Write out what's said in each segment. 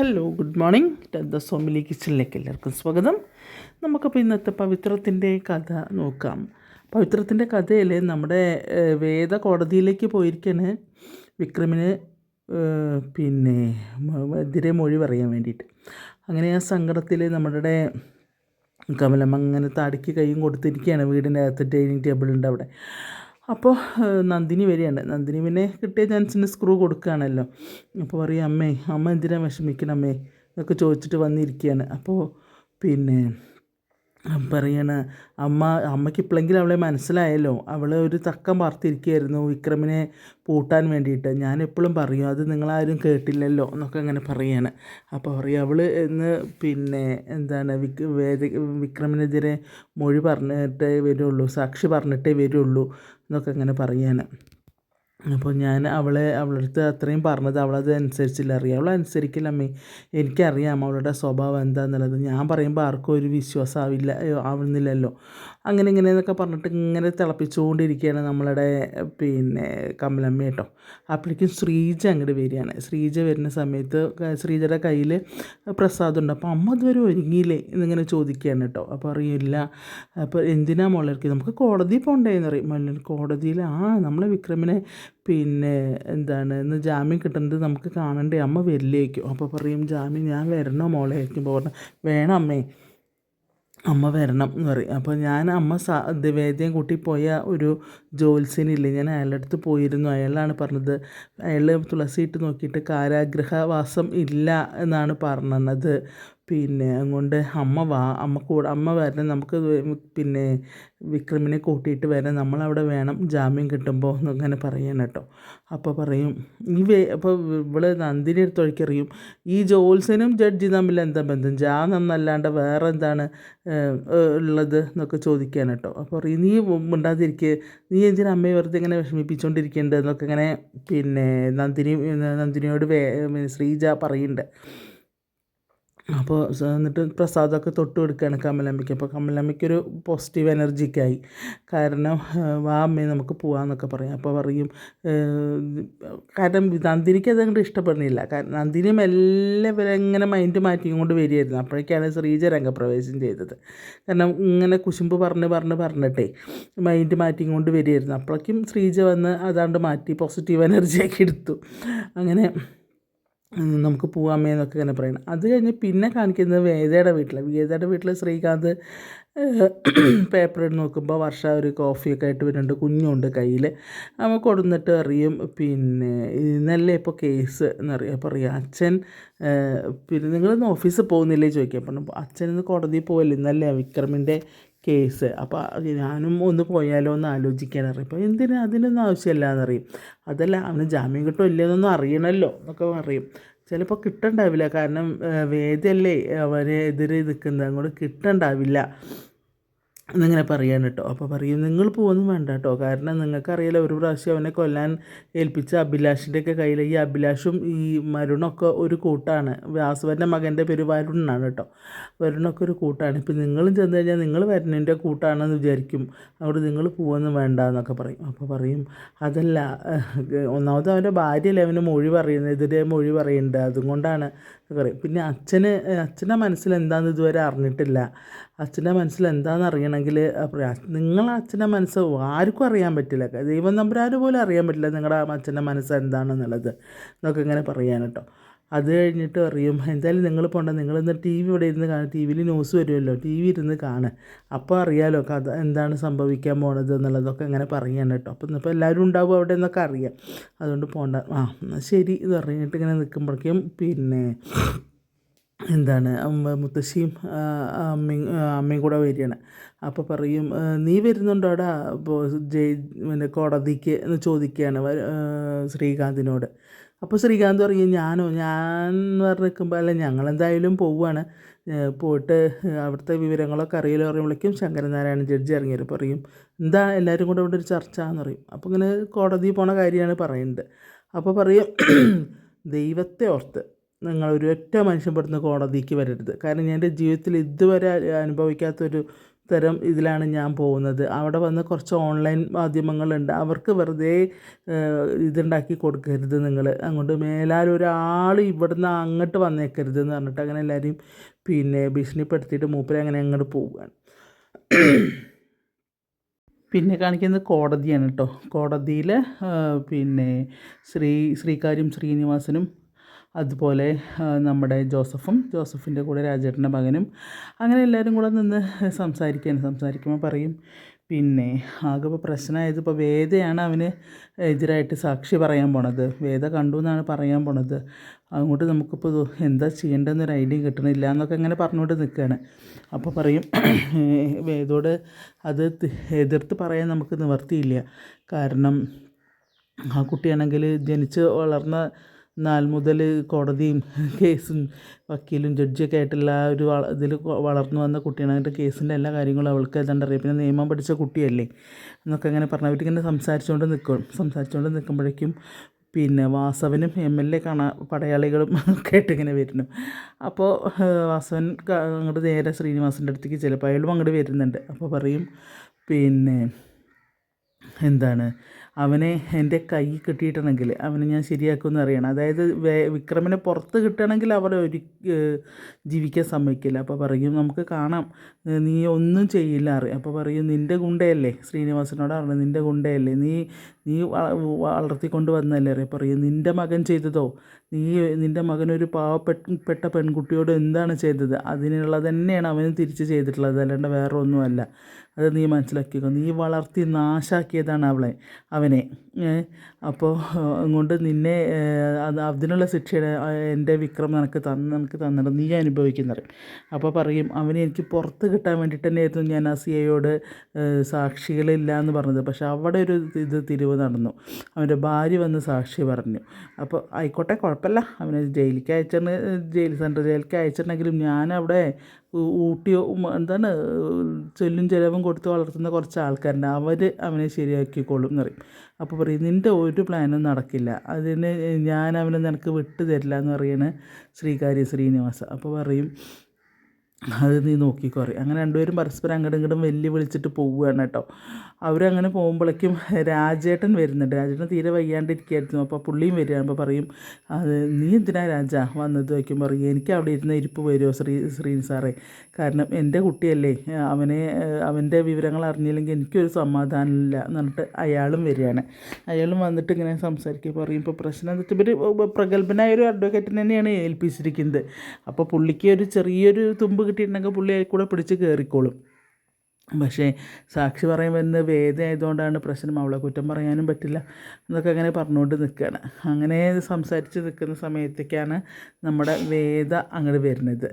Hello good morning ടെന്ത സോമിലി കിച്ചണിലേക്ക് എല്ലാവർക്കും സ്വാഗതം. നമുക്കപ്പോൾ ഇന്നത്തെ പവിത്രത്തിന്റെ കഥ നോക്കാം. പവിത്രത്തിന്റെ കഥയിൽ നമ്മുടെ വേദ കോടതിയിലേക്ക് പോയിരിക്കാണ് വിക്രമിന് പിന്നെ എതിരെ മൊഴി പറയാൻ വേണ്ടിയിട്ട്. അങ്ങനെ ആ സങ്കടത്തിൽ നമ്മുടെ കമലം അങ്ങനെ താടിക്ക് കൈയും കൊടുത്തിരിക്കുകയാണ് വീടിന്റെ അകത്ത് ഡൈനിങ് ടേബിളുണ്ട് അവിടെ. അപ്പോൾ നന്ദിനി വരികയാണ് നന്ദിനി പിന്നെ കിട്ടിയ ചാൻസിന് സ്ക്രൂ കൊടുക്കുകയാണല്ലോ. അപ്പോൾ പറയും അമ്മേ അമ്മ എന്തിനാ വിഷമിക്കണം അമ്മേ എന്നൊക്കെ ചോദിച്ചിട്ട് വന്നിരിക്കുകയാണ്. അപ്പോൾ പിന്നെ പറയണ അമ്മ അമ്മയ്ക്ക് ഇപ്പോഴെങ്കിലും അവളെ മനസ്സിലായല്ലോ. അവൾ ഒരു തക്കം പാർത്തിരിക്കുകയായിരുന്നു വിക്രമിനെ പൂട്ടാൻ വേണ്ടിയിട്ട്. ഞാൻ എപ്പോഴും പറയും അത് നിങ്ങളാരും കേട്ടില്ലല്ലോ എന്നൊക്കെ അങ്ങനെ പറയാണ്. അപ്പോൾ പറയും അവൾ ഇന്ന് പിന്നെ എന്താണ് വിക് വേദ വിക്രമിനെതിരെ മൊഴി പറഞ്ഞിട്ടേ വരുള്ളൂ സാക്ഷി പറഞ്ഞിട്ടേ വരുള്ളൂ. എന്നൊക്കെ ഇങ്ങനെ പറയാണ് അപ്പോൾ ഞാൻ അവളെ അവളുടെ അടുത്ത് അത്രയും പറഞ്ഞത് അവളത് അനുസരിച്ചില്ല അറിയാം. അവൾ അനുസരിക്കില്ല അമ്മേ. എനിക്കറിയാം അവളുടെ സ്വഭാവം എന്താണെന്നുള്ളത് ഞാൻ പറയുമ്പോൾ ആർക്കും ഒരു വിശ്വാസം ആവില്ല ആവുന്നില്ലല്ലോ. അങ്ങനെ ഇങ്ങനെ എന്നൊക്കെ പറഞ്ഞിട്ട് ഇങ്ങനെ തിളപ്പിച്ചുകൊണ്ടിരിക്കുകയാണ് നമ്മളുടെ പിന്നെ കമലമ്മ കേട്ടോ. അപ്പോഴേക്കും ശ്രീജ അങ്ങോട്ട് വരികയാണ്. ശ്രീജ വരുന്ന സമയത്ത് ശ്രീജയുടെ കയ്യിൽ പ്രസാദമുണ്ട് അപ്പോൾ അമ്മ ഇതുവരെ ഒരുങ്ങിയില്ലേ എന്നിങ്ങനെ ചോദിക്കുകയാണ് കേട്ടോ. അപ്പോൾ അറിയില്ല. അപ്പോൾ എന്തിനാ മോളർക്ക് നമുക്ക് കോടതി പോകണ്ടേന്ന് പറയും. മല്ലൻ കോടതിയിൽ ആ നമ്മളെ വിക്രമിനെ പിന്നെ എന്താണ് ഇന്ന് ജാമ്യം കിട്ടുന്നത് നമുക്ക് കാണണ്ടേ? അമ്മ വരില്ലേക്കും. അപ്പോൾ പറയും ജാമ്യം ഞാൻ വരണോ മോളെ? ആയിരിക്കുമ്പോൾ പറഞ്ഞു വേണം അമ്മേ. അമ്മ വരണം എന്ന് പറയും. അപ്പോൾ ഞാൻ അമ്മ സാ വേദ്യം കൂട്ടി പോയ ഒരു ജോത്സ്യനില്ലേ ഞാൻ അയാളുടെ അടുത്ത് പോയിരുന്നു. അയാളാണ് പറഞ്ഞത് അയാൾ തുളസി ഇട്ട് നോക്കിയിട്ട് കാരാഗ്രഹവാസം ഇല്ല എന്നാണ് പറഞ്ഞത്. പിന്നെ അതുകൊണ്ട് അമ്മ വാ അമ്മ കൂടെ അമ്മ വരണം നമുക്ക് പിന്നെ വിക്രമിനെ കൂട്ടിയിട്ട് വരാൻ നമ്മളവിടെ വേണം ജാമ്യം കിട്ടുമ്പോൾ എന്നങ്ങനെ പറയണം കേട്ടോ. അപ്പോൾ പറയും ഈ വേ അപ്പോൾ ഇവൾ നന്ദിനി എടുത്തൊഴിക്കറിയും ഈ ജോത്സനും ജഡ്ജി തമ്മിൽ എന്താ ബന്ധം? ജാ എന്നല്ലാണ്ട് വേറെ എന്താണ് ഉള്ളത് എന്നൊക്കെ ചോദിക്കാൻ കേട്ടോ. അപ്പോൾ പറയും നീ മിണ്ടാതിരിക്കുക നീ എന്തിനാ അമ്മയെ വെറുതെ ഇങ്ങനെ വിഷമിപ്പിച്ചുകൊണ്ടിരിക്കേണ്ടത് എന്നൊക്കെ ഇങ്ങനെ പിന്നെ നന്ദിനി നന്ദിനിയോട് വേ ശ്രീജ പറയുന്നുണ്ട് അപ്പോൾ എന്നിട്ട് പ്രസാദമൊക്കെ തൊട്ട് കൊടുക്കുകയാണ് കമലമ്മയ്ക്ക്. അപ്പോൾ കമലമ്മയ്ക്കൊരു പോസിറ്റീവ് എനർജിക്കായി കാരണം ആ, വാ അമ്മേ നമുക്ക് പോകാമെന്നൊക്കെ പറയും. അപ്പോൾ പറയും കാരണം നന്ദിനിക്ക് അതങ്ങോട്ട് ഇഷ്ടപ്പെടുന്നില്ല. കാരണം നന്ദിനിയും എല്ലാം ഇവരെ ഇങ്ങനെ മൈൻഡ് മാറ്റിക്കൊണ്ട് വരികയായിരുന്നു. അപ്പോഴേക്കാണ് ശ്രീജ രംഗപ്രവേശം ചെയ്തത്. കാരണം ഇങ്ങനെ കുശുമ്പ് പറഞ്ഞ് പറഞ്ഞ് പറഞ്ഞിട്ടേ മൈൻഡ് മാറ്റി കൊണ്ട് വരികയായിരുന്നു. അപ്പോഴേക്കും ശ്രീജ വന്ന് അതാണ്ട് മാറ്റി പോസിറ്റീവ് എനർജിയൊക്കെ എടുത്തു. അങ്ങനെ നമുക്ക് പോവാമേ എന്നൊക്കെ ഇങ്ങനെ പറയണം. അത് കഴിഞ്ഞ് പിന്നെ കാണിക്കുന്നത് വേദയുടെ വീട്ടിൽ വേദയുടെ വീട്ടിൽ ശ്രീകാന്ത് പേപ്പർ ഇട്ട് നോക്കുമ്പോൾ വർഷ ഒരു കോഫിയൊക്കെ ആയിട്ട് വരുന്നുണ്ട്. കുഞ്ഞുണ്ട് കയ്യിൽ അവൻ കൊടുന്നിട്ട് അറിയും പിന്നെ ഇന്നല്ലേ ഇപ്പോൾ കേസ് എന്നറിയാം അപ്പോൾ അറിയാം അച്ഛൻ പിന്നെ നിങ്ങളിന്ന് ഓഫീസിൽ പോകുന്നില്ലേ ചോദിക്കാം അപ്പം അച്ഛൻ ഇന്ന് കോടതിയിൽ പോകല്ലേ ഇന്നല്ലേ വിക്രമിന്റെ കേസ്. അപ്പോൾ ഞാനും ഒന്ന് പോയാലോ എന്ന് ആലോചിക്കാൻ അറിയും. അപ്പോൾ എന്തിനാ? അതിനൊന്നും ആവശ്യമില്ല എന്നറിയും അതല്ല അവന് ജാമ്യം കിട്ടും ഇല്ലയെന്നൊന്നും അറിയണമല്ലോ എന്നൊക്കെ പറയും. ചിലപ്പോൾ കിട്ടണ്ടാവില്ല. കാരണം വേദയല്ലേ അവരെ എതിരെ നിൽക്കുന്നത് അങ്ങോട്ട് കിട്ടണ്ടാവില്ല. എന്നിങ്ങനെ പറയാൻ കേട്ടോ അപ്പോൾ പറയും നിങ്ങൾ പോകുന്നു വേണ്ട കേട്ടോ കാരണം നിങ്ങൾക്കറിയാലോ ഒരു പ്രാവശ്യം അവനെ കൊല്ലാൻ ഏൽപ്പിച്ച അഭിലാഷിന്റെയൊക്കെ കയ്യിൽ ഈ അഭിലാഷും ഈ മരുണൊക്കെ ഒരു കൂട്ടാണ്. വാസുവന്റെ മകന്റെ പേര് വരുണാണ് കേട്ടോ വരുണൊക്കെ ഒരു കൂട്ടാണ്. ഇപ്പം നിങ്ങളും ചെന്ന് കഴിഞ്ഞാൽ നിങ്ങൾ വരുണന്റെ കൂട്ടാണെന്ന് വിചാരിക്കും. അവിടെ നിങ്ങൾ പോകുന്നു വേണ്ട എന്നൊക്കെ പറയും. അപ്പോൾ പറയും അതല്ല ഒന്നാമത് അവന്റെ ഭാര്യയല്ലേ അവന് മൊഴി പറയുന്നത്. എതിരെ മൊഴി പറയുന്നുണ്ട് അതുകൊണ്ടാണ് പറയും. പിന്നെ അച്ഛന് അച്ഛന്റെ മനസ്സിൽ എന്താണെന്ന് ഇതുവരെ അറിഞ്ഞിട്ടില്ല. അച്ഛന്റെ മനസ്സിൽ എന്താണെന്ന് അറിയണമെങ്കിൽ നിങ്ങളെ അച്ഛന്റെ മനസ്സ് ആർക്കും അറിയാൻ പറ്റില്ല. ദൈവം നമ്പരാര് പോലും അറിയാൻ പറ്റില്ല നിങ്ങളുടെ അച്ഛന്റെ മനസ്സ് എന്താണെന്നുള്ളത്. എന്നൊക്കെ ഇങ്ങനെ പറയാൻ കേട്ടോ. അത് കഴിഞ്ഞിട്ട് അറിയും എന്തായാലും നിങ്ങൾ പോകണ്ട നിങ്ങളിന്ന് ടി വി ഇവിടെ ഇരുന്ന് കാണും. ടി വിയിൽ ന്യൂസ് വരുമല്ലോ. ടി വി ഇരുന്ന് കാണുക അപ്പോൾ അറിയാമല്ലോ കഥ എന്താണ് സംഭവിക്കാൻ പോണത് എന്നുള്ളതൊക്കെ ഇങ്ങനെ പറയാൻ കേട്ടോ. അപ്പം ഇപ്പോൾ എല്ലാവരും ഉണ്ടാവും അവിടെ എന്നൊക്കെ അറിയാം. അതുകൊണ്ട് പോകണ്ട ആ ശരി. ഇത് പറഞ്ഞിട്ട് ഇങ്ങനെ നിൽക്കുമ്പോഴേക്കും പിന്നെ എന്താണ് മുത്തശ്ശിയും അമ്മയും അമ്മയും കൂടെ വരികയാണ്. അപ്പോൾ പറയും നീ വരുന്നുണ്ടോടാ? അപ്പോൾ ജയ് പിന്നെ കോടതിക്ക് എന്ന് ചോദിക്കുകയാണ് ശ്രീകാന്തിനോട്. അപ്പോൾ ശ്രീകാന്ത് പറയും ഞാനോ ഞാൻ എന്ന് പറഞ്ഞ് നിൽക്കുമ്പോൾ അല്ല ഞങ്ങളെന്തായാലും പോവുകയാണ്. പോയിട്ട് അവിടുത്തെ വിവരങ്ങളൊക്കെ അറിയില്ല പറയുമ്പോഴേക്കും ശങ്കരനാരായണൻ ജഡ്ജി ഇറങ്ങിയത് പറയും എന്താ എല്ലാവരും കൂടെ ഇവിടെ ഒരു ചർച്ച എന്ന് പറയും. അപ്പോൾ ഇങ്ങനെ കോടതി പോണ കാര്യമാണ് പറയുന്നത്. അപ്പോൾ പറയും ദൈവത്തെ ഓർത്ത് നിങ്ങൾ ഒരു ഒറ്റ മനുഷ്യൻ പെടുന്ന കോടതിക്ക് വരരുത്. കാരണം ഞാൻ എന്റെ ജീവിതത്തിൽ ഇതുവരെ അനുഭവിക്കാത്തൊരു തരം ഇതിലാണ് ഞാൻ പോകുന്നത്. അവിടെ വന്ന് കുറച്ച് ഓൺലൈൻ മാധ്യമങ്ങളുണ്ട്. അവർക്ക് വെറുതെ ഇതുണ്ടാക്കി കൊടുക്കരുത് നിങ്ങൾ അങ്ങോട്ട് മേലാൽ ഒരാൾ ഇവിടുന്ന് അങ്ങോട്ട് വന്നേക്കരുത് എന്ന് പറഞ്ഞിട്ട് അങ്ങനെ എല്ലാവരെയും പിന്നെ ഭീഷണിപ്പെടുത്തിയിട്ട് മൂപ്പരെ അങ്ങനെ അങ്ങോട്ട് പോവുകയാണ്. പിന്നെ കാണിക്കുന്നത് കോടതിയാണ് കേട്ടോ. കോടതിയിൽ പിന്നെ ശ്രീ ശ്രീകാര്യം ശ്രീനിവാസനും അതുപോലെ നമ്മുടെ ജോസഫും ജോസഫിന്റെ കൂടെ രാജേട്ടന്റെ മകനും അങ്ങനെ എല്ലാവരും കൂടെ നിന്ന് സംസാരിക്കാൻ സംസാരിക്കുമ്പോൾ പറയും പിന്നെ ആകെ ഇപ്പോൾ പ്രശ്നമായത് ഇപ്പോൾ വേദയാണ് അവന് എതിരായിട്ട് സാക്ഷി പറയാൻ പോണത്. വേദ കണ്ടു എന്നാണ് പറയാൻ പോണത്. അങ്ങോട്ട് നമുക്കിപ്പോൾ എന്താ ചെയ്യേണ്ടതെന്നൊരു ഐഡിയ കിട്ടണില്ല എന്നൊക്കെ ഇങ്ങനെ പറഞ്ഞുകൊണ്ട് നിൽക്കുകയാണ് അപ്പോൾ പറയും വേദോട് അത് എതിർത്ത് പറയാൻ നമുക്ക് നിവർത്തിയില്ല കാരണം ആ കുട്ടിയാണെങ്കിൽ ജനിച്ച് വളർന്ന നാൾ മുതൽ കോടതിയും കേസും വക്കീലും ജഡ്ജിയൊക്കെ ആയിട്ടുള്ള ആ ഒരു ഇതിൽ വളർന്നു വന്ന കുട്ടിയാണ് അതിന്റെ കേസിന്റെ എല്ലാ കാര്യങ്ങളും അവൾക്ക് ഏതാണ്ട് അറിയാം പിന്നെ നിയമം പഠിച്ച കുട്ടിയല്ലേ? എന്നൊക്കെ അങ്ങനെ പറഞ്ഞു അവരിങ്ങനെ സംസാരിച്ചുകൊണ്ട് നിൽക്കും സംസാരിച്ചുകൊണ്ട് നിൽക്കുമ്പോഴേക്കും പിന്നെ വാസവനും എം എൽ എ കാണാ പടയാളികളും ഒക്കെ ആയിട്ട് ഇങ്ങനെ വരുന്നു. അപ്പോൾ വാസവൻ അങ്ങോട്ട് നേരെ ശ്രീനിവാസിന്റെ അടുത്തേക്ക് ചിലപ്പോൾ അയാളും അങ്ങോട്ട് വരുന്നുണ്ട്. അപ്പോൾ പറയും പിന്നെ എന്താണ് അവനെ എന്റെ കൈ കിട്ടിയിട്ടുണ്ടെങ്കിൽ അവനെ ഞാൻ ശരിയാക്കുമെന്ന് അറിയണം. അതായത് വിക്രമിനെ പുറത്ത് കിട്ടണമെങ്കിൽ അവരെ ഒരു ജീവിക്കാൻ സമ്മതിക്കില്ല. അപ്പോൾ പറയും നമുക്ക് കാണാം. നീ ഒന്നും ചെയ്യില്ല. അറിയാം അപ്പോൾ പറയും നിന്റെ ഗുണ്ടയല്ലേ? ശ്രീനിവാസനോട് പറഞ്ഞു നിന്റെ ഗുണ്ടയല്ലേ? നീ നീ വളർത്തിക്കൊണ്ട് വന്നല്ലേ അറിയാം പറയും നിന്റെ മകൻ ചെയ്തതോ? നീ നിന്റെ ഒരു പാവപ്പെട്ട പെൺകുട്ടിയോട് എന്താണ് ചെയ്തത്? അതിനുള്ളത് തന്നെയാണ് അവന് തിരിച്ച് ചെയ്തിട്ടുള്ളത്. അല്ലാണ്ട് വേറെ ഒന്നുമല്ല അത് നീ മനസ്സിലാക്കിക്കോ. നീ വളർത്തി നാശാക്കിയതാണ് അവളെ അവനെ. അപ്പോൾ അതുകൊണ്ട് നിന്നെ അത് അതിനുള്ള ശിക്ഷയുടെ എന്റെ വിക്രം നിനക്ക് തന്ന് നിനക്ക് തന്നിട്ട് നീ അനുഭവിക്കുന്നത് അപ്പോൾ പറയും അവനെ എനിക്ക് പുറത്ത് കിട്ടാൻ വേണ്ടിയിട്ട് തന്നെയായിരുന്നു ഞാൻ ആ സി ഐയോട് സാക്ഷികളില്ല എന്ന് പറഞ്ഞത്. പക്ഷെ അവിടെ ഒരു ഇത് തിരിവ് നടന്നു. അവന്റെ ഭാര്യ വന്ന് സാക്ഷി പറഞ്ഞു. അപ്പോൾ ആയിക്കോട്ടെ കുഴപ്പമില്ല. അവനെ ജയിലിലേക്ക് അയച്ചിട്ട് ജയിൽ സെൻട്രൽ ജയിലിലേക്ക് അയച്ചിട്ടുണ്ടെങ്കിലും ഞാൻ അവിടെ ഊട്ടി ഉം, എന്താണ് ചെല്ലും ചിലവും കൊടുത്ത് വളർത്തുന്ന കുറച്ച് ആൾക്കാരുണ്ട്. അവർ അവനെ ശരിയാക്കിക്കോളും എന്ന് പറയും. അപ്പോൾ പറയും നിന്റെ ഒരു പ്ലാനും നടക്കില്ല. അതിന് ഞാൻ അവനെ നിനക്ക് വിട്ടു തരില്ല എന്ന് പറയാണ് ശ്രീകാര്യ ശ്രീനിവാസ അപ്പോൾ പറയും അത് നീ നോക്കിക്കോ അറിയാം. അങ്ങനെ രണ്ടുപേരും പരസ്പരം അങ്ങോട്ടും ഇങ്ങോട്ടും വെല്ലു വിളിച്ചിട്ട് പോവുകയാണ് കേട്ടോ. അവരങ്ങനെ പോകുമ്പോഴേക്കും രാജേട്ടൻ വരുന്നുണ്ട്. രാജേട്ടൻ തീരെ വയ്യാണ്ടിരിക്കുകയായിരുന്നു. അപ്പോൾ പുള്ളിയും വരികയാണ് അപ്പോൾ പറയും അത് നീ എന്തിനാ രാജ വന്നത്? വയ്ക്കും പറയും എനിക്ക് അവിടെ ഇരുന്ന് ഇരിപ്പ് വരുമോ ശ്രീ ശ്രീൻ സാറേ? കാരണം എന്റെ കുട്ടിയല്ലേ. അവനെ അവന്റെ വിവരങ്ങൾ അറിഞ്ഞില്ലെങ്കിൽ എനിക്കൊരു സമാധാനമില്ല എന്നിട്ട് അയാളും വരികയാണ്. അയാളും വന്നിട്ട് ഇങ്ങനെ സംസാരിക്കുക. പറയും ഇപ്പോൾ പ്രശ്നം എന്ന് വെച്ചാൽ ഇവർ പ്രഗത്ഭനായ ഒരു അഡ്വക്കേറ്റിനെ തന്നെയാണ് ഏൽപ്പിച്ചിരിക്കുന്നത്. അപ്പോൾ പുള്ളിക്ക് ഒരു ചെറിയൊരു തുമ്പ് കിട്ടിയിട്ടുണ്ടെങ്കിൽ പുള്ളി അതിൽ കൂടെ പിടിച്ച് കയറിക്കോളും. പക്ഷേ സാക്ഷി പറയുമ്പോൾ വേദ ആയതുകൊണ്ടാണ് പ്രശ്നം. അവളെ കുറ്റം പറയാനും പറ്റില്ല. എന്നൊക്കെ അങ്ങനെ പറഞ്ഞുകൊണ്ട് നിൽക്കുകയാണ് അങ്ങനെ സംസാരിച്ച് നിൽക്കുന്ന സമയത്തേക്കാണ് നമ്മുടെ വേദ അങ്ങോട്ട് വരുന്നത്.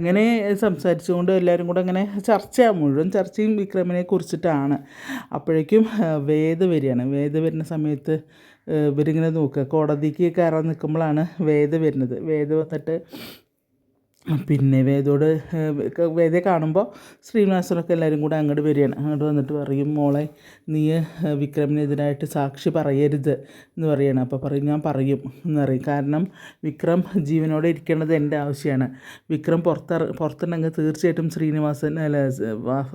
അങ്ങനെ സംസാരിച്ചുകൊണ്ട് എല്ലാവരും കൂടെ അങ്ങനെ ചർച്ചയാണ് മുഴുവൻ ചർച്ചയും വിക്രമിനെ കുറിച്ചിട്ടാണ്. അപ്പോഴേക്കും വേദ വരികയാണ്. വേദ വരുന്ന സമയത്ത് ഇവരിങ്ങനെ നോക്കുക. കോടതിക്ക് കയറാൻ നിൽക്കുമ്പോഴാണ് വേദ വരുന്നത്. വേദ വന്നിട്ട് പിന്നെ ക- വേദയെ കാണുമ്പോൾ ശ്രീനിവാസനൊക്കെ എല്ലാവരും കൂടെ അങ്ങോട്ട് വരികയാണ്. അങ്ങോട്ട് വന്നിട്ട് പറയും മോളെ നീ വിക്രമിനെതിരായിട്ട് സാക്ഷി പറയരുത് എന്ന് പറയണം. അപ്പോൾ പറയും ഞാൻ പറയും എന്ന് പറയും. കാരണം വിക്രം ജീവനോടെ ഇരിക്കേണ്ടത് എന്റെ ആവശ്യമാണ് വിക്രം പുറത്തറ പുറത്തുണ്ടെങ്കിൽ തീർച്ചയായിട്ടും ശ്രീനിവാസൻ അല്ല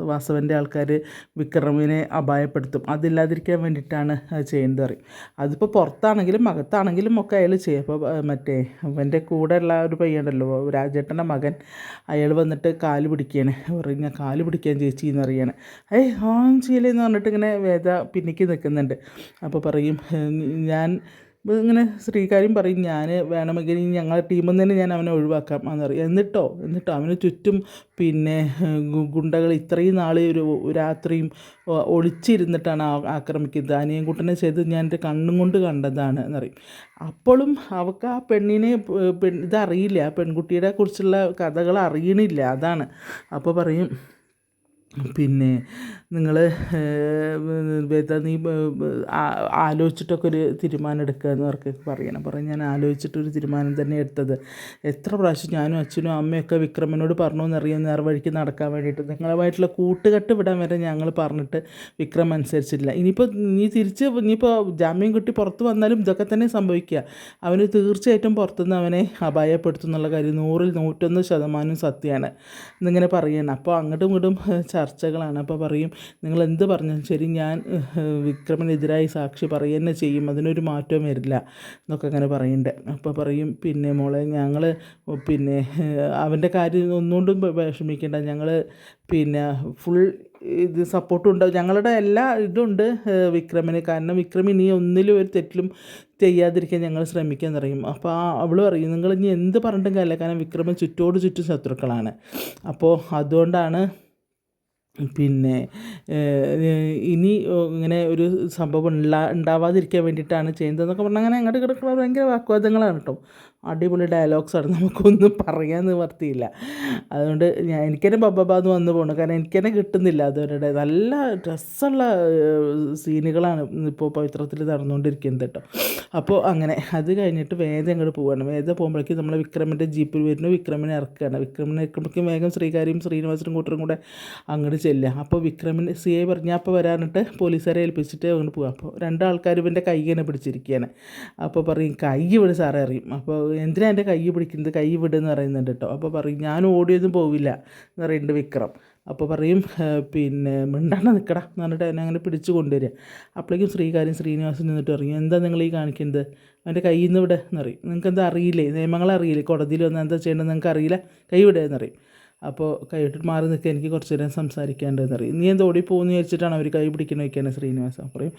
വാസവന്റെ ആൾക്കാർ വിക്രമിനെ അപായപ്പെടുത്തും. അതില്ലാതിരിക്കാൻ വേണ്ടിയിട്ടാണ് ചെയ്യേണ്ടത് പറയും. അതിപ്പോൾ പുറത്താണെങ്കിലും അകത്താണെങ്കിലും ഒക്കെ അയാൾ ചെയ്യും. അപ്പോൾ മറ്റേ അവന്റെ കൂടെ ഉള്ള ഒരു പയ്യനുണ്ടല്ലോ രാജേട്ടന്റെ മകൻ അയാൾ വന്നിട്ട് കാൽ പിടിക്കുകയാണ് പറയും ഞാൻ കാൽ പിടിക്കാൻ ചേച്ചി എന്ന് പറയാണ്. ഏയ് ഹോം ചെയ്യലെന്ന് പറഞ്ഞിട്ട് ഇങ്ങനെ വേദ പിന്നിക്ക് നിൽക്കുന്നുണ്ട് അപ്പോൾ പറയും ഞാൻ ഇങ്ങനെ ശ്രീകാര്യം പറയും ഞാൻ വേണമെങ്കിൽ ഞങ്ങളുടെ ടീമിൽ തന്നെ ഞാൻ അവനെ ഒഴിവാക്കാം എന്ന് പറയും. എന്നിട്ടോ? എന്നിട്ടോ? അവന് ചുറ്റും പിന്നെ ഗുണ്ടകൾ ഇത്രയും നാൾ ഒരു രാത്രിയും ഒളിച്ചിരുന്നിട്ടാണ് ആക്രമിക്കുന്നത്. അനിയൻകുട്ടനെ ചെയ്ത് ഞാൻ എന്റെ കണ്ണും കൊണ്ട് കണ്ടതാണ് എന്ന് പറയും. അപ്പോഴും അവൾക്ക് ആ പെണ്ണിനെ പെൺ ഇതറിയില്ല. ആ പെൺകുട്ടിയുടെ കുറിച്ചുള്ള കഥകൾ അറിയണില്ല. അതാണ്. അപ്പോൾ പറയും പിന്നെ നിങ്ങൾ നീ ആലോചിച്ചിട്ടൊക്കെ ഒരു തീരുമാനം എടുക്കുക എന്ന് അവർക്ക് പറയണം. പറയും ഞാൻ ആലോചിച്ചിട്ടൊരു തീരുമാനം തന്നെ എടുത്തത്. എത്ര പ്രാവശ്യം ഞാനും അച്ഛനും അമ്മയൊക്കെ വിക്രമനോട് പറഞ്ഞു എന്നറിയാം നേർ വഴിക്ക് നടക്കാൻ വേണ്ടിയിട്ട്. നിങ്ങളുമായിട്ടുള്ള കൂട്ടുകെട്ട് വിടാൻ വരെ ഞങ്ങൾ പറഞ്ഞിട്ട് വിക്രം അനുസരിച്ചില്ല ഇനിയിപ്പോൾ നീ തിരിച്ച് ഇനിയിപ്പോൾ ജാമ്യം കിട്ടി പുറത്ത് വന്നാലും ഇതൊക്കെ തന്നെ സംഭവിക്കുക. അവന് തീർച്ചയായിട്ടും പുറത്തുനിന്ന് അവനെ അപായപ്പെടുത്തും എന്നുള്ള കാര്യം നൂറിൽ നൂറ്റൊന്ന് ശതമാനം സത്യമാണ്. എന്നിങ്ങനെ പറയണം. അപ്പോൾ അങ്ങോട്ടും ഇങ്ങോട്ടും ചർച്ചകളാണ്. അപ്പോൾ പറയും നിങ്ങൾ എന്ത് പറഞ്ഞാലും ശരി ഞാൻ വിക്രമനെതിരായി സാക്ഷി പറയുക തന്നെ ചെയ്യും. അതിനൊരു മാറ്റവും വരില്ല. എന്നൊക്കെ അങ്ങനെ പറയുന്നുണ്ട്. അപ്പോൾ പറയും പിന്നെ മോളെ ഞങ്ങൾ പിന്നെ അവന്റെ കാര്യം ഒന്നുകൊണ്ടും വിഷമിക്കേണ്ട. ഞങ്ങൾ പിന്നെ ഫുൾ ഇത് സപ്പോർട്ടും ഉണ്ട്. ഞങ്ങളുടെ എല്ലാ ഇതുണ്ട് വിക്രമിന്. കാരണം വിക്രം ഇനി ഒന്നിലും ഒരു തെറ്റിലും ചെയ്യാതിരിക്കാൻ ഞങ്ങൾ ശ്രമിക്കാൻ പറയും അപ്പോൾ ആ അവൾ പറയും നിങ്ങൾ ഇനി എന്ത് പറഞ്ഞിട്ടും കാര്യമില്ല. കാരണം വിക്രമൻ ചുറ്റോട് ചുറ്റും ശത്രുക്കളാണ്. അപ്പോൾ അതുകൊണ്ടാണ് പിന്നെ ഇനി ഇങ്ങനെ ഒരു സംഭവം ഉണ്ടാ ഉണ്ടാവാതിരിക്കാൻ വേണ്ടിയിട്ടാണ് ചെയ്യുന്നതെന്നൊക്കെ പറഞ്ഞാൽ അങ്ങനെ അങ്ങോട്ട് കിടക്കുന്നത് ഭയങ്കര വാക്വാദങ്ങളാണ് കേട്ടോ. അടിപൊളി ഡയലോഗ്സാണ് നമുക്കൊന്നും പറയാൻ നിവർത്തിയില്ല അതുകൊണ്ട് ഞാൻ എനിക്കെന്നെ ബബ്ബാന്ന് വന്നു പോകണം കാരണം എനിക്കെന്നെ കിട്ടുന്നില്ല അതുവരുടെ നല്ല രസമുള്ള സീനുകളാണ് ഇപ്പോൾ പവിത്രത്തിൽ നടന്നുകൊണ്ടിരിക്കുന്നത് കേട്ടോ. അപ്പോൾ അങ്ങനെ അത് കഴിഞ്ഞിട്ട് വേദം അങ്ങോട്ട് പോവുകയാണ് വേദം പോകുമ്പോഴേക്കും നമ്മൾ വിക്രമിന്റെ ജീപ്പിൽ വരുന്നു. വിക്രമിനെ ഇറക്കുകയാണ് വിക്രമിനെ ഇറക്കുമ്പോഴേക്കും വേഗം ശ്രീകാര്യം ശ്രീനിവാസനും കൂട്ടരും കൂടെ അങ്ങോട്ട് ചെല്ലുക. അപ്പോൾ വിക്രമിന് സി ഐ പറഞ്ഞാൽ അപ്പോൾ വരാനിട്ട് പോലീസുകാരെ ഏൽപ്പിച്ചിട്ട് അങ്ങോട്ട് പോകുക അപ്പോൾ രണ്ടാൾക്കാരും ഇവന്റെ കൈ ഇങ്ങനെ പിടിച്ചിരിക്കുകയാണ്. അപ്പോൾ പറയും കൈ ഇവിടെ സാറേ അറിയും അപ്പോൾ എന്തിനാ എന്റെ കൈ പിടിക്കുന്നത്? കൈ വിടുന്ന് പറയുന്നുണ്ട് കേട്ടോ അപ്പോൾ പറയും ഞാൻ ഓടിയൊന്നും പോവില്ല എന്ന് പറയുന്നുണ്ട് വിക്രം. അപ്പോൾ പറയും പിന്നെ മിണ്ടാണ്ട് നിൽക്കടാ എന്ന് പറഞ്ഞിട്ട് എന്നെ അങ്ങനെ പിടിച്ച് കൊണ്ടുവരിക. അപ്പോഴേക്കും ശ്രീകാര്യം ശ്രീനിവാസൻ നിന്നിട്ട് പറയും എന്താ നിങ്ങൾ ഈ കാണിക്കുന്നത്? അവന്റെ കയ്യിൽ നിന്ന് ഇവിടെ എന്ന് പറയും. നിങ്ങൾക്ക് എന്താ അറിയില്ലേ? നിയമങ്ങൾ അറിയില്ലേ കോടതിയിൽ വന്നാൽ എന്താ ചെയ്യേണ്ടത്? നിങ്ങൾക്ക് അറിയില്ല കൈ വിടുക എന്നറിയും അപ്പോൾ കൈവിട്ടിട്ട് മാറി നിൽക്കുക എനിക്ക് കുറച്ച് നേരം സംസാരിക്കാണ്ടെന്ന് അറിയും നീ എന്താ ഓടി പോകുന്നു വിചാരിച്ചിട്ടാണ് അവർ കൈ പിടിക്കണ? വയ്ക്കാൻ ശ്രീനിവാസൻ. പറയും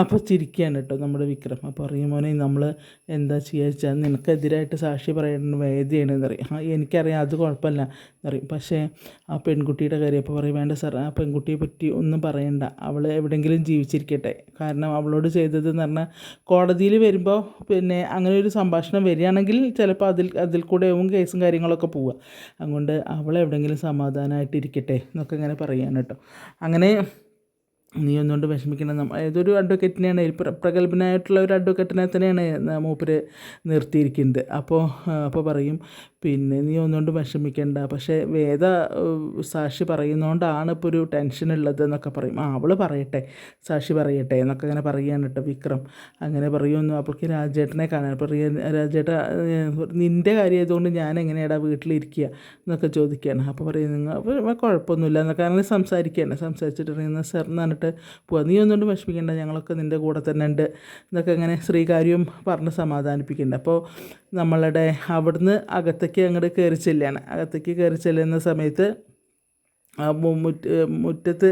അപ്പോൾ ചിരിക്കുകയാണ് കേട്ടോ നമ്മുടെ വിക്രം. അപ്പോൾ പറയും മോനെ നമ്മൾ എന്താ ചെയ്യുക വെച്ചാൽ നിനക്കെതിരായിട്ട് സാക്ഷി പറയേണ്ട വേദിയാണെന്ന് പറയും. ആ എനിക്കറിയാം അത് കുഴപ്പമില്ല. എന്ന് പറയും. പക്ഷേ ആ പെൺകുട്ടിയുടെ കാര്യം അപ്പോൾ പറയും വേണ്ട സാർ ആ പെൺകുട്ടിയെ പറ്റി ഒന്നും പറയണ്ട. അവൾ എവിടെയെങ്കിലും ജീവിച്ചിരിക്കട്ടെ. കാരണം അവളോട് ചെയ്തതെന്ന് പറഞ്ഞാൽ കോടതിയിൽ വരുമ്പോൾ പിന്നെ അങ്ങനെ ഒരു സംഭാഷണം വരികയാണെങ്കിൽ ചിലപ്പോൾ അതിൽ അതിൽ കൂടെ ആവും കേസും കാര്യങ്ങളൊക്കെ പോവുക. അതുകൊണ്ട് അവൾ സമാധാനമായിട്ടിരിക്കട്ടെ എന്നൊക്കെ ഇങ്ങനെ കേട്ടോ. അങ്ങനെ നീ ഒന്നുകൊണ്ട് വിഷമിക്കണം ഏതൊരു അഡ്വക്കേറ്റിനെയാണ് പ്രഗത്ഭനായിട്ടുള്ള ഒരു അഡ്വക്കേറ്റിനെ തന്നെയാണ് മൂപ്പര് നിർത്തിയിരിക്കുന്നത്. അപ്പോൾ അപ്പോൾ പറയും പിന്നെ നീ ഒന്നുകൊണ്ട് വിഷമിക്കേണ്ട. പക്ഷേ വേദ സാക്ഷി പറയുന്നതുകൊണ്ടാണ് ഇപ്പോൾ ഒരു ടെൻഷൻ ഉള്ളത് എന്നൊക്കെ പറയും. ആ അവൾ പറയട്ടെ. സാക്ഷി പറയട്ടെ എന്നൊക്കെ അങ്ങനെ പറയുകയാണ് കേട്ടോ വിക്രം. അങ്ങനെ പറയുമെന്നു അപ്പോഴേക്ക് രാജേട്ടനെ കാണാൻ അപ്പോൾ രാജേട്ട നിന്റെ കാര്യം ആയതുകൊണ്ട് ഞാൻ എങ്ങനെയാടാ വീട്ടിലിരിക്കുക എന്നൊക്കെ ചോദിക്കുകയാണ്. അപ്പോൾ പറയും നിങ്ങൾ കുഴപ്പമൊന്നുമില്ല. എന്നൊക്കെ അങ്ങനെ സംസാരിക്കുകയാണ്. സംസാരിച്ചിട്ട് പറയുന്ന സാർ എന്ന് പറഞ്ഞിട്ട് പോവാ. നീ ഒന്നുകൊണ്ട് വിഷമിക്കേണ്ട ഞങ്ങളൊക്കെ നിന്റെ കൂടെ തന്നെ ഉണ്ട്. എന്നൊക്കെ ഇങ്ങനെ ശ്രീകാര്യം പറഞ്ഞ് സമാധാനിപ്പിക്കുന്നുണ്ട്. അപ്പോൾ നമ്മളുടെ അവിടുന്ന് അകത്തേക്ക് അങ്ങോട്ട് കയറി ചെല്ലുകയാണ് അകത്തേക്ക് കയറി ചെല്ലുന്ന സമയത്ത് മുറ്റത്ത്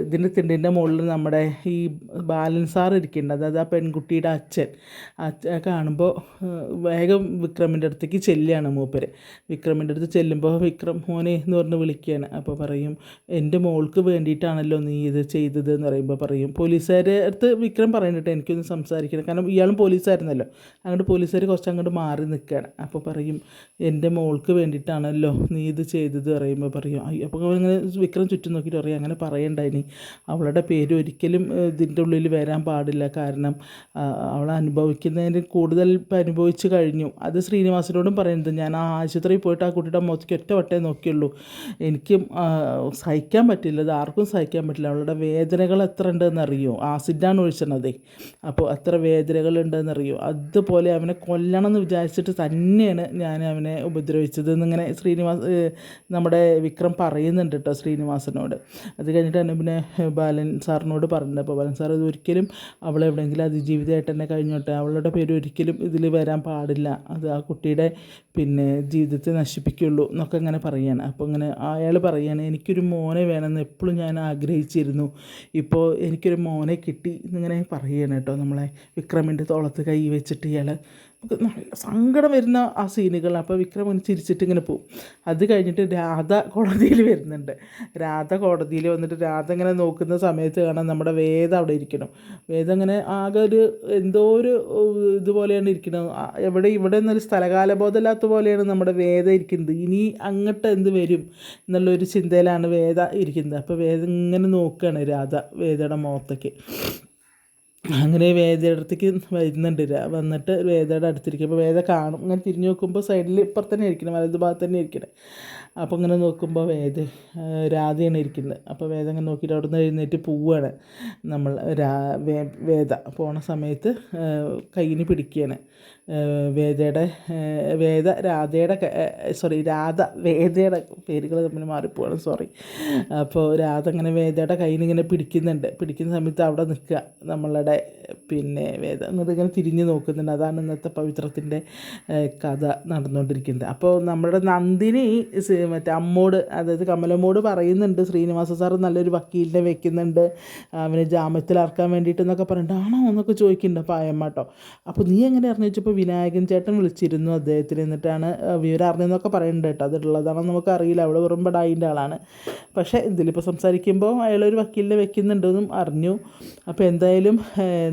ഇതിന്റെ തിണ്ടിന്റെ മുകളിൽ നമ്മുടെ ഈ ബാലൻ സാർ ഇരിക്കുന്നുണ്ട് അതായത് ആ പെൺകുട്ടിയുടെ അച്ഛൻ. അച്ഛൻ കാണുമ്പോൾ വേഗം വിക്രമിന്റെ അടുത്തേക്ക് ചെല്ലുകയാണ് മൂപ്പര്. വിക്രമിന്റെ അടുത്ത് ചെല്ലുമ്പോൾ വിക്രം മോനെ എന്ന് പറഞ്ഞ് വിളിക്കുകയാണ് അപ്പോൾ പറയും എന്റെ മോൾക്ക് വേണ്ടിയിട്ടാണല്ലോ നീ ഇത് ചെയ്തത് എന്ന് പറയുമ്പോൾ പറയും. പോലീസുകാരെ അടുത്ത് വിക്രം പറയുന്നുണ്ട് എനിക്കൊന്ന് സംസാരിക്കണം. കാരണം ഇയാളും പോലീസായിരുന്നല്ലോ അങ്ങോട്ട് പോലീസുകാർ കുറച്ച് അങ്ങോട്ട് മാറി നിൽക്കുകയാണ് അപ്പോൾ പറയും എന്റെ മോൾക്ക് വേണ്ടിയിട്ടാണല്ലോ നീ ഇത് ചെയ്തത് പറയുമ്പോൾ പറയും. "അയ്യോ." അപ്പോൾ ഇങ്ങനെ വിക്രം ചുറ്റും നോക്കിയിട്ട് പറയും അങ്ങനെ പറയണ്ട ഇനി. അവളുടെ പേര് ഒരിക്കലും ഇതിന്റെ ഉള്ളിൽ വരാൻ പാടില്ല. കാരണം അവൾ അനുഭവിക്കുന്നതിന് കൂടുതൽ ഇപ്പം അനുഭവിച്ച് കഴിഞ്ഞു. അത് ശ്രീനിവാസനോടും പറയുന്നത് ഞാൻ ആ ആശുപത്രിയിൽ പോയിട്ട് ആ കുട്ടിയുടെ മുഖത്തേക്ക് ഒറ്റ വട്ടേ നോക്കിയുള്ളൂ. എനിക്ക് സഹിക്കാൻ പറ്റില്ല. അത് ആർക്കും സഹിക്കാൻ പറ്റില്ല. അവളുടെ വേദനകൾ എത്ര ഉണ്ടെന്ന് അറിയോ ആസിഡാണ് ഒഴിച്ചണതേ അപ്പോൾ എത്ര വേദനകൾ ഉണ്ടെന്ന് അറിയോ അതുപോലെ അവനെ കൊല്ലണം എന്ന് വിചാരിച്ചിട്ട് തന്നെയാണ് ഞാൻ അവനെ ഉപദ്രവിച്ചത് എന്നിങ്ങനെ ശ്രീനിവാസ് നമ്മുടെ വിക്രം പറയുന്നുണ്ട് കേട്ടോ ശ്രീനിവാസനോട്. അത് കഴിഞ്ഞിട്ട് തന്നെ പിന്നെ ബാലൻ സാറിനോട് പറഞ്ഞിട്ടുണ്ട് അപ്പോൾ ബാലൻ സാർ ഇത് ഒരിക്കലും അവളെ എവിടെയെങ്കിലും അതിജീവിതമായിട്ട് തന്നെ കഴിഞ്ഞോട്ടെ. അവളുടെ പേര് ഒരിക്കലും ഇതിൽ വരാൻ പാടില്ല. അത് ആ കുട്ടിയുടെ പിന്നെ ജീവിതത്തെ നശിപ്പിക്കുള്ളൂ എന്നൊക്കെ ഇങ്ങനെ പറയുകയാണ് അപ്പോൾ ഇങ്ങനെ അയാൾ പറയുകയാണ് എനിക്കൊരു മോനെ വേണമെന്ന് എപ്പോഴും ഞാൻ ആഗ്രഹിച്ചിരുന്നു. ഇപ്പോൾ എനിക്കൊരു മോനെ കിട്ടി എന്നിങ്ങനെ പറയുകയാണ് കേട്ടോ നമ്മളെ വിക്രമിന്റെ തോളത്ത് കൈ വെച്ചിട്ട് ഇയാൾ നമുക്ക് നല്ല സങ്കടം വരുന്ന ആ സീനുകൾ. അപ്പോൾ വിക്രം ഇങ്ങനെ ചിരിച്ചിട്ട് ഇങ്ങനെ പോകും അത് കഴിഞ്ഞിട്ട് രാധ കോടതിയിൽ വരുന്നുണ്ട്. രാധ കോടതിയിൽ വന്നിട്ട് രാധ ഇങ്ങനെ നോക്കുന്ന സമയത്ത് കാണാൻ നമ്മുടെ വേദം അവിടെ ഇരിക്കണം. വേദം ഇങ്ങനെ ആകെ ഒരു എന്തോ ഒരു ഇതുപോലെയാണ് ഇരിക്കുന്നത്. എവിടെ ഇവിടെ നിന്നൊരു സ്ഥലകാലബോധമില്ലാത്ത പോലെയാണ് നമ്മുടെ വേദ ഇരിക്കുന്നത്. ഇനി അങ്ങോട്ട് എന്ത് വരും എന്നുള്ളൊരു ചിന്തയിലാണ് വേദ ഇരിക്കുന്നത്. അപ്പോൾ വേദം ഇങ്ങനെ നോക്കുകയാണ് രാധ വേദയുടെ മുഖത്തേക്ക്. അങ്ങനെ വേദയുടെ അടുത്തേക്ക് വരുന്നുണ്ട് വന്നിട്ട് വേദയുടെ അടുത്തിരിക്കും. അപ്പോൾ വേദ കാണും. ഇങ്ങനെ തിരിഞ്ഞ് നോക്കുമ്പോൾ സൈഡിൽ ഇപ്പുറത്ത് തന്നെ ഇരിക്കണം. വലത് ഭാഗത്ത് തന്നെ ഇരിക്കണം. അപ്പോൾ ഇങ്ങനെ നോക്കുമ്പോൾ വേദ രാധയാണ് ഇരിക്കുന്നത്. അപ്പോൾ വേദ ഇങ്ങനെ നോക്കിയിട്ട് അവിടെ നിന്ന് എഴുന്നേറ്റ് പോവുകയാണ് നമ്മൾ രാ വേദ പോണ സമയത്ത് കയ്യിൽ പിടിക്കുകയാണ് വേദയുടെ വേദ രാധയുടെ സോറി രാധ വേദയുടെ പേരുകൾ തമ്മിൽ മാറിപ്പോവാണ് സോറി അപ്പോൾ രാധ ഇങ്ങനെ വേദയുടെ കയ്യിൽ നിന്ന് ഇങ്ങനെ പിടിക്കുന്നുണ്ട്. പിടിക്കുന്ന സമയത്ത് അവിടെ നിൽക്കുക. നമ്മളുടെ പിന്നെ വേദ എന്നിട്ട് ഇങ്ങനെ തിരിഞ്ഞ് നോക്കുന്നുണ്ട്. അതാണ് ഇന്നത്തെ പവിത്രത്തിന്റെ കഥ നടന്നുകൊണ്ടിരിക്കുന്നത്. അപ്പോൾ നമ്മുടെ നന്ദിനി മറ്റേ അമ്മോട് അതായത് കമലമ്മോട് പറയുന്നുണ്ട്. ശ്രീനിവാസ സാറ് നല്ലൊരു വക്കീലിനെ വെക്കുന്നുണ്ട്. അവന് ജാമ്യത്തിലിറക്കാൻ വേണ്ടിയിട്ട് എന്നൊക്കെ പറഞ്ഞിട്ട് ആണോ എന്നൊക്കെ ചോദിക്കുന്നുണ്ട്. അപ്പോൾ അയമ്മ കേട്ടോ അപ്പോൾ നീ എങ്ങനെ അറിഞ്ഞു വെച്ചപ്പോൾ വിനായകൻ ചേട്ടൻ വിളിച്ചിരുന്നു അദ്ദേഹത്തിൽ എന്നിട്ടാണ് വിവരം അറിഞ്ഞതെന്നൊക്കെ പറയുന്നുണ്ട് കേട്ടോ. അതുള്ളതാണോ നമുക്ക് അറിയില്ല അവിടെ വെറും ബഡായിന്റെ ആളാണ്. പക്ഷേ ഇതിലിപ്പോൾ സംസാരിക്കുമ്പോൾ അയാളൊരു വക്കീലിനെ വെക്കുന്നുണ്ടെന്നും അറിഞ്ഞു. അപ്പോൾ എന്തായാലും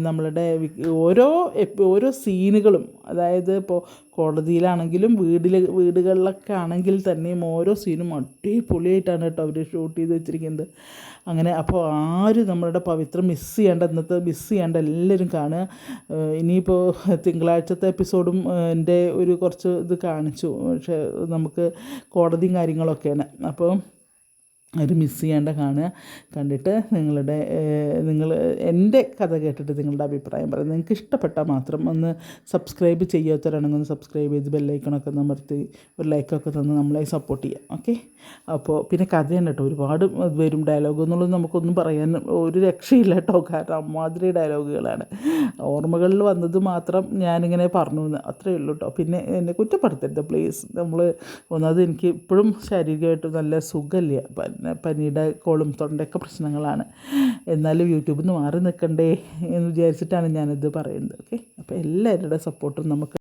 നമ്മളുടെ ഓരോ ഓരോ സീനുകളും അതായത് ഇപ്പോൾ കോടതിയിലാണെങ്കിലും വീട്ടിൽ വീടുകളിലൊക്കെ ആണെങ്കിൽ തന്നെയും ഓരോ സീനും അടിപൊളിയായിട്ടാണ് കേട്ടോ അവർ ഷൂട്ട് ചെയ്ത് വെച്ചിരിക്കുന്നത്. അങ്ങനെ അപ്പോൾ ആരും നമ്മളുടെ പവിത്രം മിസ് ചെയ്യേണ്ട ഇന്നത്തെ മിസ് ചെയ്യേണ്ട എല്ലാവരും കാണുക. ഇനിയിപ്പോൾ തിങ്കളാഴ്ചത്തെ എപ്പിസോഡും എന്റെ ഒരു കുറച്ച് ഇത് കാണിച്ചു. പക്ഷേ നമുക്ക് കോടതിയും കാര്യങ്ങളൊക്കെയാണ്. അപ്പോൾ ഒരു മിസ് ചെയ്യാണ്ട് കാണുക. കണ്ടിട്ട് നിങ്ങളുടെ നിങ്ങൾ എന്റെ കഥ കേട്ടിട്ട് നിങ്ങളുടെ അഭിപ്രായം പറയും നിങ്ങൾക്ക് ഇഷ്ടപ്പെട്ടാൽ മാത്രം ഒന്ന് സബ്സ്ക്രൈബ് ചെയ്യാത്തവരാണെങ്കിൽ ഒന്ന് സബ്സ്ക്രൈബ് ചെയ്ത് ബെല്ലൈക്കണൊക്കെ അമർത്തി ഒരു ലൈക്കൊക്കെ തന്ന് നമ്മളെ സപ്പോർട്ട് ചെയ്യാം. ഓക്കെ അപ്പോൾ പിന്നെ കഥയാണ് കേട്ടോ. ഒരുപാട് വരും ഡയലോഗ് എന്നുള്ളത് നമുക്കൊന്നും പറയാൻ ഒരു രക്ഷയില്ല കേട്ടോ. കാരണം അമ്മാതിരി ഡയലോഗുകളാണ് ഓർമ്മകളിൽ വന്നത് മാത്രം ഞാനിങ്ങനെ പറഞ്ഞു എന്ന് അത്രയേ ഉള്ളൂ കേട്ടോ. പിന്നെ എന്നെ കുറ്റപ്പെടുത്തരുത്. പ്ലീസ് നമ്മൾ ഒന്നത് എനിക്ക് ഇപ്പോഴും ശാരീരികമായിട്ട് നല്ല സുഖമില്ല. പനിയുടെ കോളും തൊണ്ടയൊക്കെ പ്രശ്നങ്ങളാണ്. എന്നാലും യൂട്യൂബിൽ നിന്ന് മാറി നിൽക്കണ്ടേ എന്ന് വിചാരിച്ചിട്ടാണ് ഞാനിത് പറയുന്നത്. ഓക്കെ? അപ്പോൾ എല്ലാവരുടെ സപ്പോർട്ടും നമുക്ക്